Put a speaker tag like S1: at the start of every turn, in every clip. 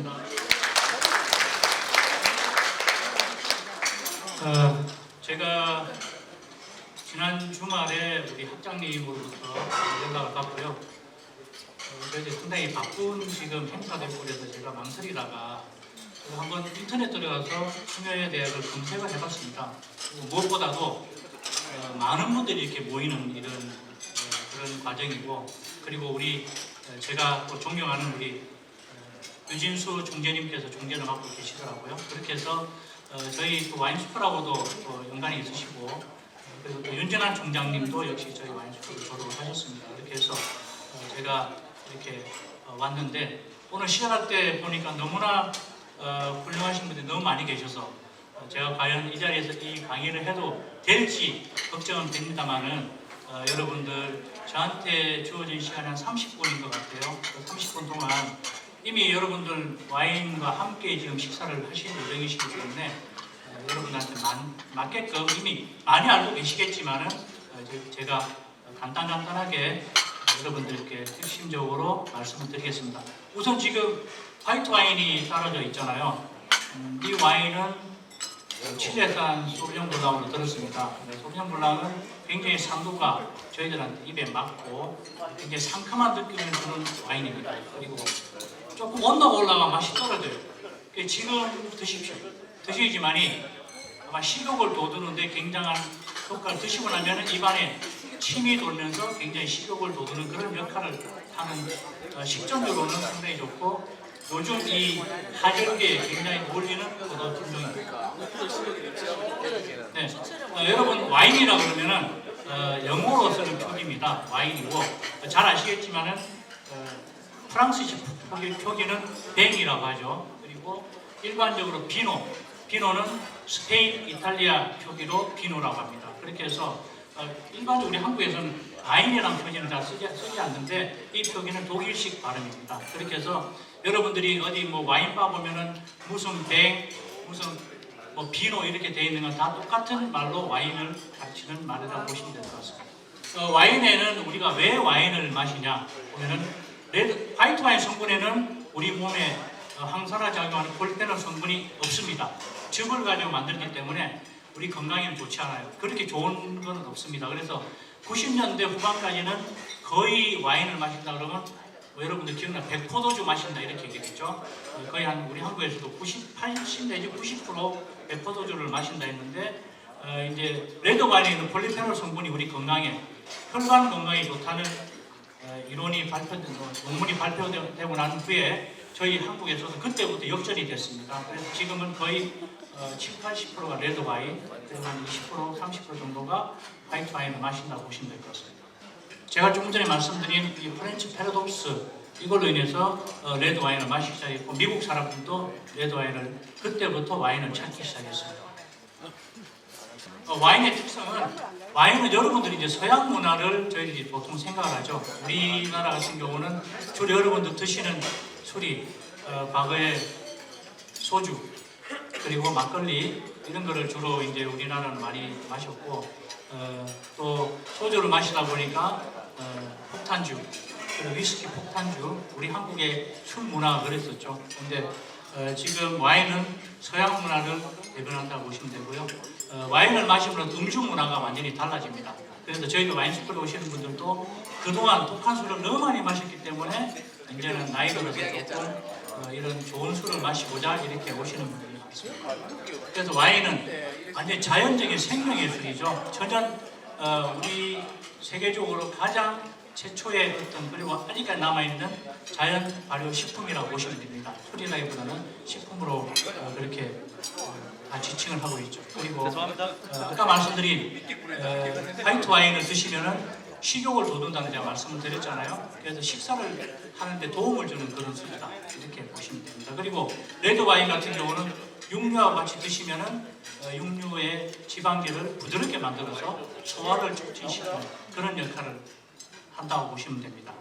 S1: 고맙습니다. 어, 제가 지난 주말에 우리 학장님으로부터 연락을 받고요. 어, 저희 상당히 바쁜 지금 행사될 거라서 제가 망설이다가 그 한번 인터넷 들어가서 충혈의 대학을 검색을 해봤습니다. 무엇보다도 어, 많은 분들이 이렇게 모이는 이런 어, 그런 과정이고 그리고 우리 어, 제가 또 존경하는 우리 어, 유진수 총재님께서 총재를 맡고 계시더라고요. 그렇게 해서 어, 저희 또 와인스프라고도 또 연관이 있으시고 어, 그리고 또 윤전한 총장님도 역시 저희 와인스프를 졸업을 하셨습니다. 이렇게 해서 어, 제가 이렇게 어, 왔는데 오늘 시작할 때 보니까 너무나 어, 훌륭하신 분들이 너무 많이 계셔서 어, 제가 과연 이 자리에서 이 강의를 해도 될지 걱정은 됩니다만은 어, 여러분들 저한테 주어진 시간이 한 30분인 것 같아요. 그 30분 동안 이미 여러분들 와인과 함께 지금 식사를 하실 예정이시기 때문에 어, 여러분한테 만- 맞게끔 이미 많이 알고 계시겠지만은 어, 제- 제가 간단간단하게 여러분들께 핵심적으로 말씀을 드리겠습니다. 우선 지금 화이트 와인이 따라져 있잖아요. 음, 이 와인은 칠레산 소비뇽 블랑으로 들었습니다. 네, 소비뇽 블랑은 굉장히 상도가 저희들한테 입에 맞고 굉장히 상큼한 느낌을 주는 와인입니다. 그리고 조금 온도가 올라가면 맛이 떨어져요. 지금 드십시오. 드시지만이 아마 식욕을 돋우는데 굉장한 효과를 드시고 나면 입안에 침이 돌면서 굉장히 식욕을 돋우는 그런 역할을 하는 어, 식전적으로는 상당히 좋고 요즘 이 하절기에 굉장히 어울리는 포도 품종입니다. 네, 어, 여러분 와인이라 그러면은 어, 영어로 쓰는 표기입니다. 와인이고 어, 잘 아시겠지만은 어, 프랑스식 표기, 표기는 뱅이라고 하죠. 그리고 일반적으로 비노, 비노는 스페인, 이탈리아 표기로 비노라고 합니다. 그렇게 해서 어, 일반적으로 우리 한국에서는 와인이라는 표기는 잘 쓰지, 쓰지 않는데 이 표기는 독일식 발음입니다. 그렇게 해서 여러분들이 어디 뭐 와인바 보면은 무슨 뱅, 무슨 뭐 비노 이렇게 되어 있는 건 다 똑같은 말로 와인을 가르치는 말이라고 보시면 될 것 같습니다. 어, 와인에는 우리가 왜 와인을 마시냐 보면은 레드, 화이트 와인 성분에는 우리 몸에 어, 항산화 작용하는 폴리페놀 성분이 없습니다. 즙을 가지고 만들기 때문에 우리 건강에는 좋지 않아요. 그렇게 좋은 건 없습니다. 그래서 90년대 후반까지는 거의 와인을 마신다 그러면 뭐 여러분들 기억나 백포도주 마신다 이렇게 얘기했죠. 어, 거의 한 우리 한국에서도 90, 80 내지 90% 백포도주를 마신다 했는데 어, 이제 레드 와인에 있는 폴리페놀 성분이 우리 건강에 혈관 건강에 좋다는 어, 이론이 발표된 어, 논문이 발표되고 난 후에 저희 한국에서도 그때부터 역전이 됐습니다. 그래서 지금은 거의 어, 7, 80%가 레드 와인, 그리고 한 20%, 30% 정도가 화이트 와인을 마신다고 보시면 될 것 같습니다. 제가 조금 전에 말씀드린 이 프렌치 패러독스 이걸로 인해서 어, 레드 와인을 마시기 시작했고 미국 사람들도 레드 와인을 그때부터 와인을 찾기 시작했습니다. 어, 와인의 특성은 와인은 여러분들이 이제 서양 문화를 저희들이 보통 생각을 하죠. 우리나라 같은 경우는 주로 여러분들 드시는 술이 어, 과거에 소주 그리고 막걸리 이런 거를 주로 이제 우리나라는 많이 마셨고 어, 또 소주를 마시다 보니까 어, 폭탄주 그리고 위스키 폭탄주 우리 한국의 술 문화가 그랬었죠. 근데 어, 지금 와인은 서양 문화를 대변한다고 보시면 되고요. 어, 와인을 마시면 음주 문화가 완전히 달라집니다. 그래서 저희도 와인 스쿨에 오시는 분들도 그동안 독한 술을 너무 많이 마셨기 때문에 이제는 나이 들어서 조금 어, 이런 좋은 술을 마시고자 이렇게 오시는 분들이 많습니다. 그래서 와인은 완전 자연적인 생명의 술이죠. 전혀 어, 우리 세계적으로 가장 최초의 어떤 그리고 아직까지 남아있는 자연 발효 식품이라고 보시면 됩니다. 술이라기보다는 식품으로 어, 그렇게 어, 다 지칭을 하고 있죠. 그리고 어, 아까 말씀드린 어, 화이트 와인을 드시면은 식욕을 돋운다는 제가 말씀을 드렸잖아요. 그래서 식사를 하는데 도움을 주는 그런 술이다 이렇게 보시면 됩니다. 그리고 레드 와인 같은 경우는 육류와 같이 드시면은 어, 육류의 지방계를 부드럽게 만들어서 소화를 촉진시키는 그런 역할을 한다고 보시면 됩니다.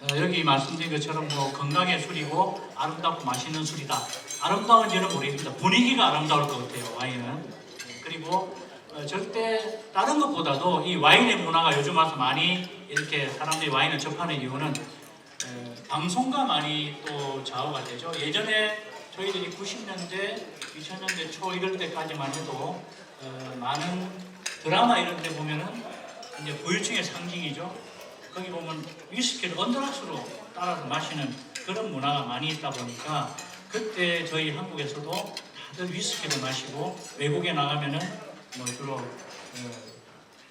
S1: 어, 여기 말씀드린 것처럼 뭐 건강의 술이고 아름답고 맛있는 술이다. 아름다운지는 모르겠습니다. 분위기가 아름다울 것 같아요. 와인은. 그리고 어, 절대 다른 것보다도 이 와인의 문화가 요즘 와서 많이 이렇게 사람들이 와인을 접하는 이유는 어, 방송과 많이 또 좌우가 되죠. 예전에 저희들이 90년대, 2000년대 초 이럴 때까지만 해도 어, 많은 드라마 이런 데 보면은 이제 부유층의 상징이죠. 거기 보면 위스키를 언더락스로 따라서 마시는 그런 문화가 많이 있다 보니까 그때 저희 한국에서도 다들 위스키를 마시고 외국에 나가면은 뭐 주로 어,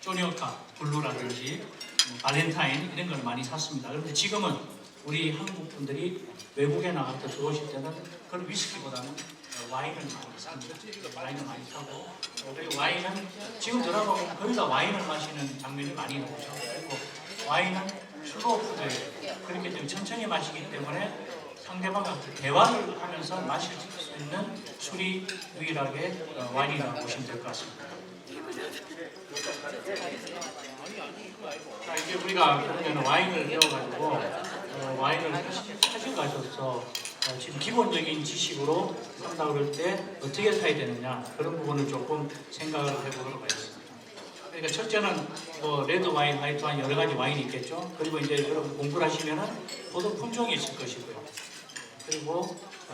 S1: 쪼니오카 블루라든지 뭐 발렌타인 이런 걸 많이 샀습니다. 그런데 지금은 우리 한국 분들이 외국에 나갔다 들어오실 때는 그런 위스키보다는 어, 와인을 많이 삽니다. 와인을 많이 사고 어, 그리고 와인은 지금 들어가면 거의 다 와인을 마시는 장면이 많이 나오죠. 그리고 와인은 슬로우 푸드예요. 그렇기 때문에 천천히 마시기 때문에 상대방과 대화를 하면서 마실 수 있는 술이 유일하게 어, 와인이라고 보시면 될 것 같습니다. 자 이제 우리가 그러면 와인을 배워가지고 어, 와인을 사실 가셔서 어, 지금 기본적인 지식으로 산다 그럴 때 어떻게 사야 되느냐 그런 부분을 조금 생각을 해보도록 하겠습니다. 그러니까 첫째는 뭐 레드 와인, 화이트 와인 여러 가지 와인이 있겠죠. 그리고 이제 여러분 공부를 하시면은 포도 품종이 있을 것이고요. 그리고 어,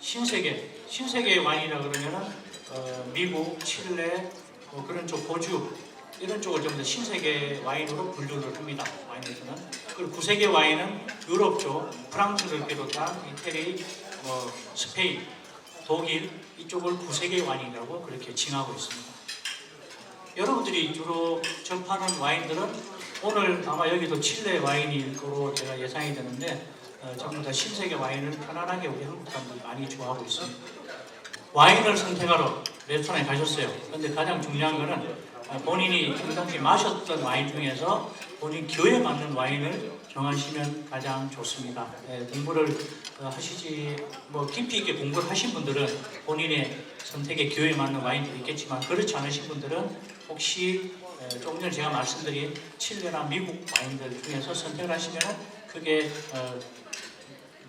S1: 신세계, 신세계 와인이라 그러면은 어, 미국, 칠레 뭐 그런 쪽 호주 이런 쪽을 전부 다 신세계 와인으로 분류를 합니다. 와인에서는 그리고 구세계 와인은 유럽 쪽 프랑스를 비롯한 이태리, 뭐 스페인, 독일 이쪽을 구세계 와인이라고 그렇게 칭하고 있습니다. 여러분들이 주로 접하는 와인들은 오늘 아마 여기도 칠레 와인일 거로 제가 예상이 되는데 어, 전부 다 신세계 와인을 편안하게 우리 한국 사람들이 많이 좋아하고 있습니다. 와인을 선택하러 레스토랑에 가셨어요. 그런데 가장 중요한 거는 어, 본인이 평상시 마셨던 와인 중에서 본인 기호에 맞는 와인을 정하시면 가장 좋습니다. 예, 공부를 어, 하시지 뭐 깊이 있게 공부를 하신 분들은 본인의 선택의 기호에 맞는 와인도 있겠지만 그렇지 않으신 분들은 혹시 에, 조금 전에 제가 말씀드린 칠레나 미국 와인들 중에서 선택을 하시면 크게 어,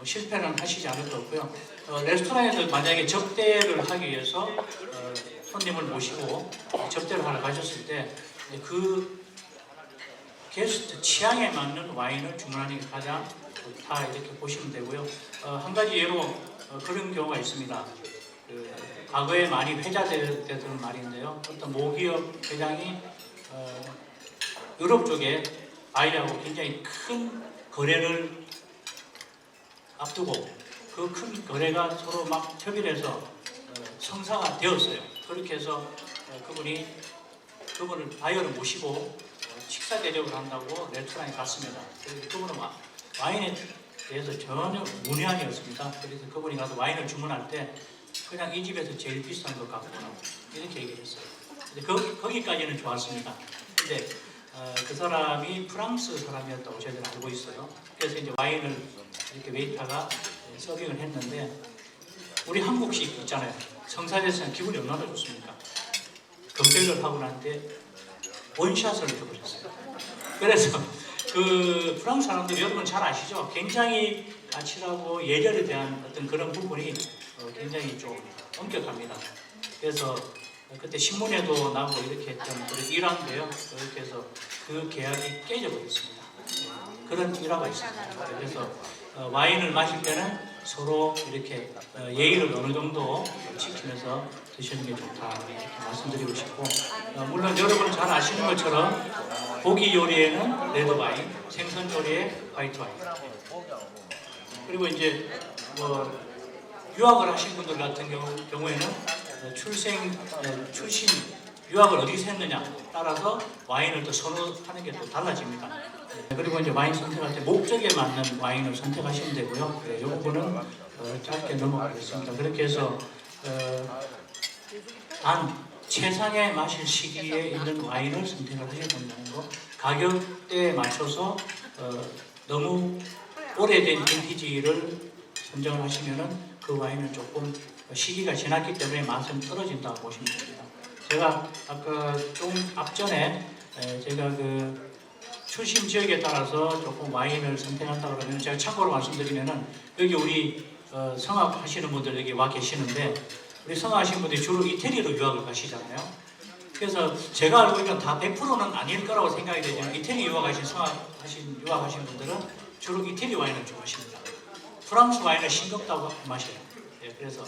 S1: 뭐 실패는 하시지 않을 것 같고요. 어, 레스토랑에서 만약에 접대를 하기 위해서 어, 손님을 모시고 접대를 하러 가셨을 때 그 게스트 취향에 맞는 와인을 주문하는 게 가장 좋다 이렇게 보시면 되고요. 어, 한 가지 예로 어, 그런 경우가 있습니다. 그, 과거에 많이 회자되던 말인데요. 어떤 모기업 회장이 어, 유럽 쪽에 아이하고 굉장히 큰 거래를 앞두고 그 큰 거래가 서로 막 협의해서 어, 성사가 되었어요. 그렇게 해서 어, 그분이 그분을 바이어를 모시고 어, 식사 대접을 한다고 레스토랑에 갔습니다. 그래서 그분은 와- 와인에 대해서 전혀 문외한이었습니다. 그래서 그분이 가서 와인을 주문할 때 그냥 이 집에서 제일 비싼 것 같구나 이렇게 얘기를 했어요. 근데 거, 거기까지는 좋았습니다. 근데 어, 그 사람이 프랑스 사람이었다고 저희들 알고 있어요. 그래서 이제 와인을 이렇게 웨이터가 서빙을 했는데 우리 한국식 있잖아요. 성사대에서는 기분이 얼마나 좋습니까? 검색을 하고 난데 원샷을 해버렸어요. 그래서 그 프랑스 사람들 여러분 잘 아시죠? 굉장히 아치라고 예절에 대한 어떤 그런 부분이 어, 굉장히 좀 엄격합니다. 그래서 그때 신문에도 나고 이렇게 했던 그런 일화인데요. 그렇게 해서 그 계약이 깨져버렸습니다. 그런 일화가 있습니다. 그래서 어, 와인을 마실 때는 서로 이렇게 어, 예의를 어느 정도 지키면서 드시는 게 좋다 이렇게 말씀드리고 싶고 어, 물론 여러분 잘 아시는 것처럼 고기 요리에는 레드 와인, 생선 요리에 화이트 와인 그리고 이제 뭐 유학을 하신 분들 같은 경우, 경우에는 어, 출생 어, 출신 유학을 어디서 했느냐 따라서 와인을 또 선호하는 게 또 달라집니다. 네, 그리고 이제 와인 선택할 때 목적에 맞는 와인을 선택하시면 되고요. 네, 이 부분은 어, 짧게 넘어가겠습니다. 그렇게 해서 어, 단 최상의 마실 시기에 있는 와인을 선택을 하셔야 된다는 거. 가격대에 맞춰서 어, 너무 오래된 빈티지를 선정을 하시면은 그 와인은 조금 시기가 지났기 때문에 맛은 떨어진다고 보시면 됩니다. 제가 아까 좀 앞전에 에, 제가 그 출신 지역에 따라서 조금 와인을 선택한다 그러면 제가 참고로 말씀드리면은 여기 우리 어, 성악 하시는 분들 여기 와 계시는데 우리 성악 하시는 분들이 주로 이태리로 유학을 가시잖아요. 그래서 제가 알고 있는 다 100%는 아닐 거라고 생각이 되지만 이태리 유학하신 성악 하신 유학하신 분들은 주로 이태리 와인을 좋아하십니다. 프랑스 와인을 싱겁다고 마셔요. 예, 그래서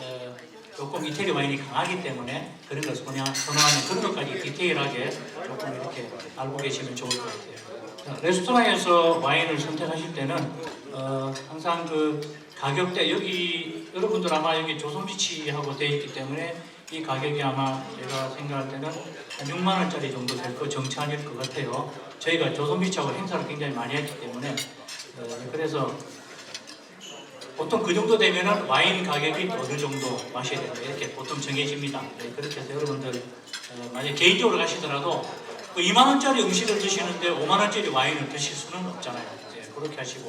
S1: 어, 조금 이태리 와인이 강하기 때문에 그런 걸 선호하- 선호하는 그런 것까지 디테일하게 조금 이렇게 알고 계시면 좋을 것 같아요. 자, 레스토랑에서 와인을 선택하실 때는 어, 항상 그 가격대 여기 여러분들 아마 여기 조선비치하고 되어 있기 때문에 이 가격이 아마 제가 생각할 때는 한 6만 원짜리 정도 될 거 정찰일 것 같아요. 저희가 조선비치하고 행사를 굉장히 많이 했기 때문에 어, 그래서 보통 그 정도 되면은 와인 가격이 어느 정도 마셔야 된다 이렇게 보통 정해집니다. 네, 그렇게 해서 여러분들 어, 만약 개인적으로 가시더라도 그 2만 원짜리 음식을 드시는데 5만 원짜리 와인을 드실 수는 없잖아요. 이제 그렇게 하시고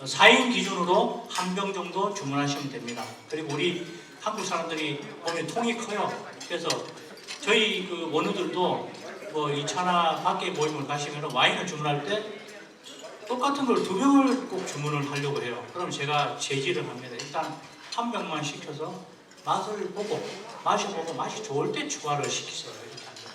S1: 어, 4인 기준으로 한 병 정도 주문하시면 됩니다. 그리고 우리 한국 사람들이 보면 통이 커요. 그래서 저희 그 원우들도 뭐 2차나 밖에 모임을 가시면 와인을 주문할 때 똑같은 걸 두 병을 꼭 주문을 하려고 해요. 그럼 제가 제지를 합니다. 일단 한 병만 시켜서 맛을 보고 마셔보고 맛이 좋을 때 추가를 시키세요.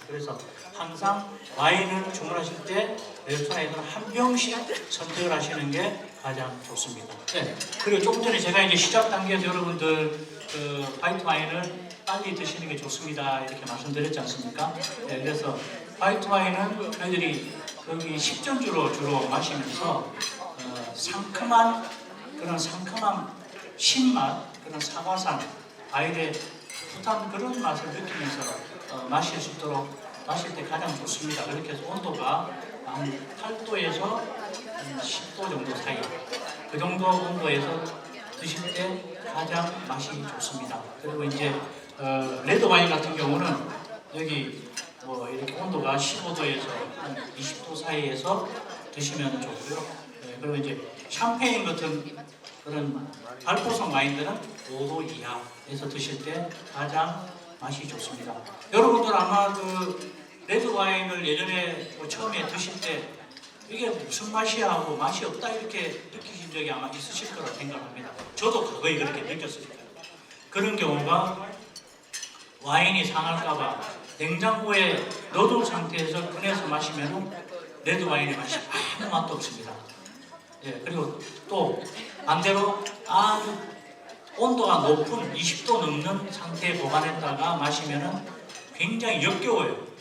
S1: 그래서 항상 와인을 주문하실 때 레스토랑에서는 한 병씩 선택을 하시는 게 가장 좋습니다. 네. 그리고 조금 전에 제가 이제 시작 단계에서 여러분들 그 화이트 와인을 빨리 드시는 게 좋습니다. 이렇게 말씀드렸지 않습니까? 네, 그래서 화이트 와인은 저희들이 여기 식전주로 주로 마시면서 어, 상큼한 그런 상큼한 신맛, 그런 사과산, 과일의 풋한 그런 맛을 느끼면서 어, 마실 수 있도록 마실 때 가장 좋습니다. 그렇게 해서 온도가 한 8도에서 10도 정도 사이 그 정도 온도에서 드실 때 가장 맛이 좋습니다. 그리고 이제 어, 레드 와인 같은 경우는 여기 뭐 이렇게 온도가 15도에서 한 20도 사이에서 드시면 좋고요. 네, 그리고 이제 샴페인 같은 그런 발포성 와인들은 5도 이하에서 드실 때 가장 맛이 좋습니다. 여러분들 아마 그 레드 와인을 예전에 뭐 처음에 드실 때 이게 무슨 맛이야 하고 맛이 없다 이렇게 느끼신 적이 아마 있으실 거라 생각합니다. 저도 과거에 그렇게 느꼈습니다. 그런 경우가 와인이 상할까봐 냉장고에 넣어둔 상태에서 꺼내서 마시면 레드 와인의 맛이 아무 맛도 없습니다. 예, 그리고 또 반대로 아주 온도가 높은 20도 넘는 상태에 보관했다가 마시면은 굉장히 역겨워요.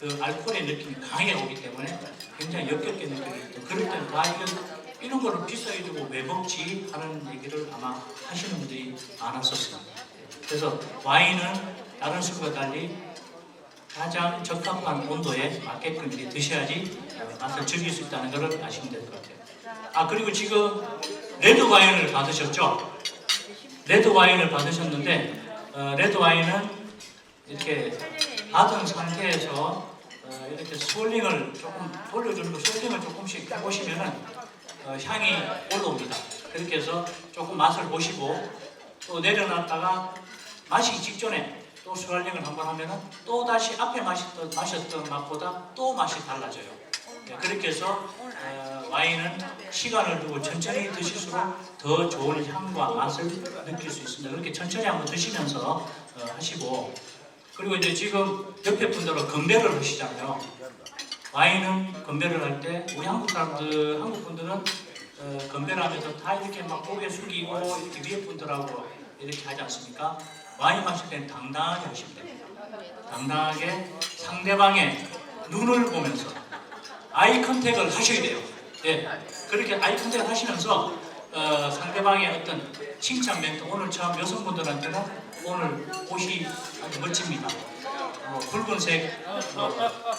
S1: 그 알코올의 느낌이 강하게 오기 때문에 굉장히 역겹게 때문에 그럴 때는 다 이런, 이런 거를 비싸게 주고 왜 먹지 하는 얘기를 아마 하시는 분들이 많았었습니다. 그래서 와인은 다른 술과 달리 가장 적합한 온도에 맞게끔 이렇게 드셔야지 어, 맛을 즐길 수 있다는 것을 아시면 될 것 같아요. 아 그리고 지금 레드 와인을 받으셨죠? 레드 와인을 받으셨는데 어, 레드 와인은 이렇게 받은 상태에서 어, 이렇게 솔링을 조금 돌려주는 거 솔링을 조금씩 해보시면은 어, 향이 올라옵니다. 그렇게 해서 조금 맛을 보시고 또 내려놨다가 마시기 직전에 또 스왈링을 한번 하면은 또 다시 앞에 마셨던, 마셨던 맛보다 또 맛이 달라져요. 네, 그렇게 해서 어, 와인은 시간을 두고 천천히 드실수록 더 좋은 향과 맛을 느낄 수 있습니다. 그렇게 천천히 한번 드시면서 어, 하시고 그리고 이제 지금 옆에 분들은 건배를 하시잖아요. 와인은 건배를 할 때 우리 한국 사람들, 한국 분들은 어, 건배를 하면서 다 이렇게 막 고개 숙이고 이렇게 위에 분들하고 이렇게 하지 않습니까? 와인 마실 때는 당당하게 하시면 됩니다. 당당하게 상대방의 눈을 보면서 아이 컨택을 하셔야 돼요. 예, 그렇게 아이 컨택을 하시면서 어, 상대방의 어떤 칭찬 멘트 오늘 처음 여성분들한테는 오늘 옷이 아주 멋집니다. 어, 붉은색 어,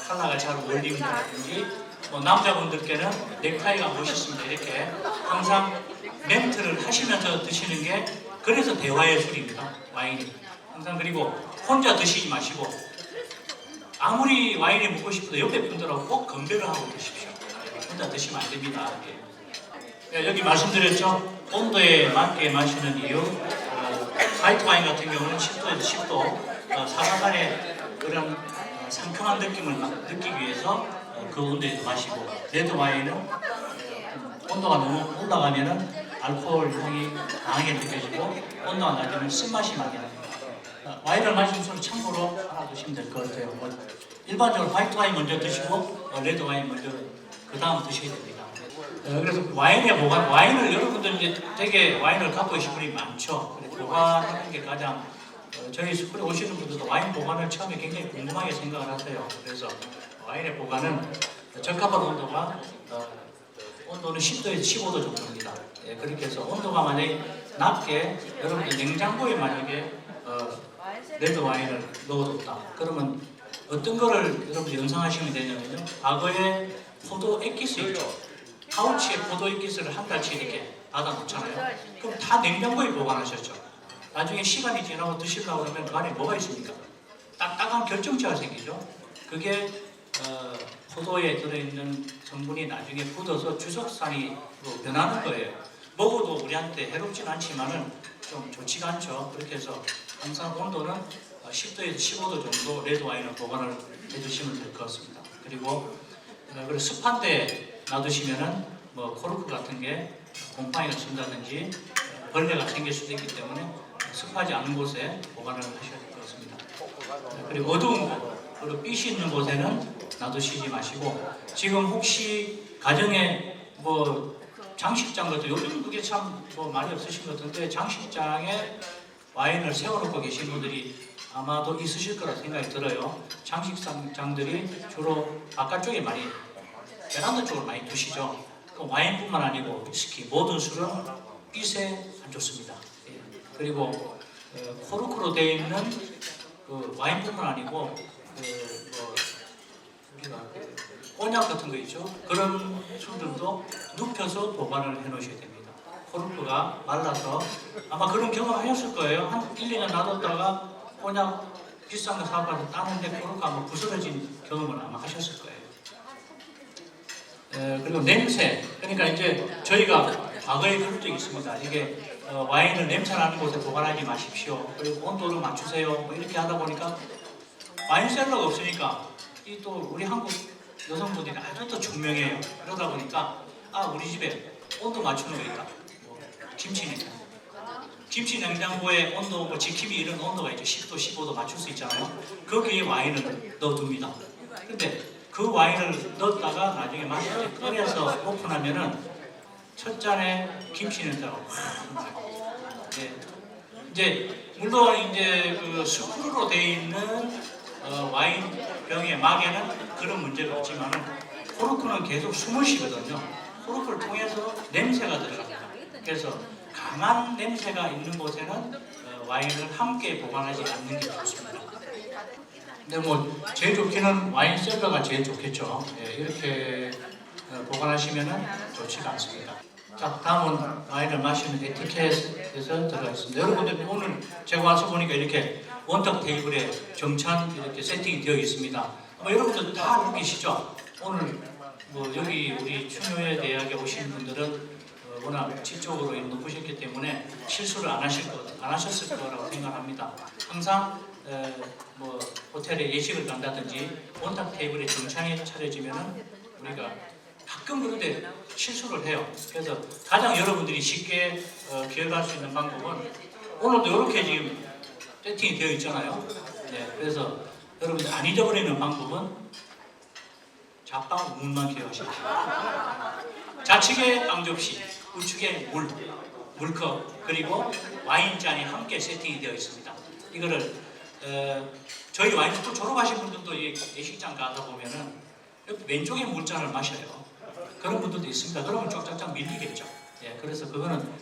S1: 컬러가 잘 어울립니다든지 뭐 남자분들께는 넥타이가 멋있습니다. 이렇게 항상 멘트를 하시면서 드시는 게 그래서 대화의 술입니다. 와인이 항상 그리고 혼자 드시지 마시고 아무리 와인이 먹고 싶어도 옆에 분들하고 꼭 건배를 하고 드십시오. 혼자 드시면 안 됩니다. 예, 여기 말씀드렸죠. 온도에 맞게 마시는 이유. 어, 화이트 와인 같은 경우는 10도에서 10도 어, 사과간의 그런 어, 상큼한 느낌을 마- 느끼기 위해서 어, 그 온도에서 마시고 레드 와인은 어, 온도가 너무 올라가면은 알코올 향이 강하게 느껴지고 온도가 낮으면 쓴맛이 나게 됩니다. 어, 와인을 마시면서 참고로 하나 드시면 될 것 같아요. 뭐, 일반적으로 화이트 와인 먼저 드시고 어, 레드 와인 먼저 그 다음 드셔야 됩니다. 어, 어, 그래서 와인의 보관, 와인을 여러분들 이제 되게 와인을 갖고 계신 분이 많죠. 보관하는 게 가장 어, 저희 스쿨에 오시는 분들도 와인 보관을 처음에 굉장히 궁금하게 생각을 하세요. 그래서 와인의 보관은 적합한 온도가 어, 온도는 10도에서 15도 정도입니다. 예, 그렇게 해서 온도가 만약에 낮게 여러분들 냉장고에 만약에 어, 레드 와인을 넣어뒀다. 그러면 어떤 거를 여러분 연상하시면 되냐면요. 과거에 포도 액기스 있죠. 파우치에 포도 액기스를 한 달치 이렇게 받아 놓잖아요. 그럼 다 냉장고에 보관하셨죠. 나중에 시간이 지나고 드시려고 그러면 그 안에 뭐가 있습니까? 딱딱한 결정체가 생기죠. 그게 어, 포도에 들어있는 성분이 나중에 굳어서 주석산이 변하는 거예요. 먹어도 우리한테 해롭진 않지만은 좀 좋지가 않죠. 그렇게 해서 항상 온도는 10도에서 15도 정도 레드 와인을 보관을 해주시면 될 것 같습니다. 그리고 어, 그리고 습한 데 놔두시면은 뭐 코르크 같은 게 곰팡이가 쓴다든지 어, 벌레가 생길 수도 있기 때문에 습하지 않은 곳에 보관을 하셔야 될 것 같습니다. 어, 그리고 어두운 곳, 그리고 빛이 있는 곳에는 놔두시지 마시고 지금 혹시 가정에 뭐 장식장 같은 요즘 그게 참 뭐 많이 없으신 것 같은데 장식장에 와인을 세워놓고 계신 분들이 아마도 있으실 거라 생각이 들어요. 장식장들이 주로 바깥쪽에 많이 베란다 쪽으로 많이 두시죠. 그 와인뿐만 아니고 위스키 모든 술은 빛에 안 좋습니다. 예. 그리고 어, 코르크로 되어 있는 그 와인뿐만 아니고 그 꼬냑 같은 거 있죠. 그런 술들도 눕혀서 보관을 해 놓으셔야 됩니다. 코르크가 말라서 아마 그런 경험 하셨을 거예요. 한 1, 2년 놔뒀다가 꼬냑 비싼 거 사가서 따는데 코르크가 아마 부서진 경험을 아마 하셨을 거예요. 에, 그리고 냄새. 그러니까 이제 저희가 과거에 그런 적이 있습니다. 이게 어, 와인을 냄새 나는 곳에 보관하지 마십시오. 그리고 온도를 맞추세요. 뭐 이렇게 하다 보니까 와인 셀러가 없으니까 이 또 우리 한국 여성분들이 아주 또 총명해요. 그러다 보니까 아 우리 집에 온도 맞추는 거 있다. 뭐 김치 냉장고. 김치 냉장고에 온도 뭐 지킴이 이런 온도가 있죠. 10도, 15도 맞출 수 있잖아요. 거기에 와인을 넣어둡니다. 근데 그 와인을 넣었다가 나중에 마실 때 끓여서 오픈하면은 첫 잔에 김치 냄새가 확 나요. 네. 이제 물론 이제 그 스크루로 되어 있는 어, 와인 병의 막에는 그런 문제가 없지만은 코르크는 계속 숨을 쉬거든요. 코르크를 통해서 냄새가 들어갑니다. 그래서 강한 냄새가 있는 곳에는 어, 와인을 함께 보관하지 않는 게 좋습니다. 근데 뭐 제일 좋기는 와인 셀러가 제일 좋겠죠. 예, 이렇게 어, 보관하시면은 좋지가 않습니다. 자, 다음은 와인을 마시는 에티켓에서 들어가 있습니다. 여러분들 오늘 제가 와서 보니까 이렇게 원탁 테이블에 정찬 이렇게 세팅이 되어 있습니다. 아마 여러분들 다 알고 계시죠? 오늘 뭐 여기 우리 충효회 대학에 오신 분들은 어, 워낙 지적으로 높으셨기 때문에 실수를 안 하실 거, 안 하셨을 거라고 생각합니다. 항상 에, 뭐 호텔에 예식을 간다든지 원탁 테이블에 정찬이 차려지면은 우리가 가끔 그런데 실수를 해요. 그래서 가장 여러분들이 쉽게 어, 기억할 수 있는 방법은 오늘도 이렇게 지금 세팅이 되어 있잖아요. 네, 그래서 여러분들 안 잊어버리는 방법은 좌빵 우물만 기억하십시오. 좌측에 빵접시, 우측에 물, 물컵, 그리고 와인잔이 함께 세팅이 되어 있습니다. 이거를 어, 저희 와인 스쿨 졸업하신 분들도 이 예식장 가다 보면은 옆 왼쪽에 물잔을 마셔요. 그런 분들도 있습니다. 그러면 쭉쫙쫙 밀리겠죠. 예, 그래서 그거는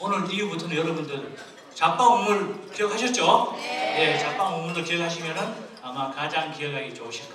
S1: 오늘 이후부터는 여러분들 잡방 우물 기억하셨죠? 예, 잡방 우물도 기억하시면은 아마 가장 기억하기 좋으실 겁니다.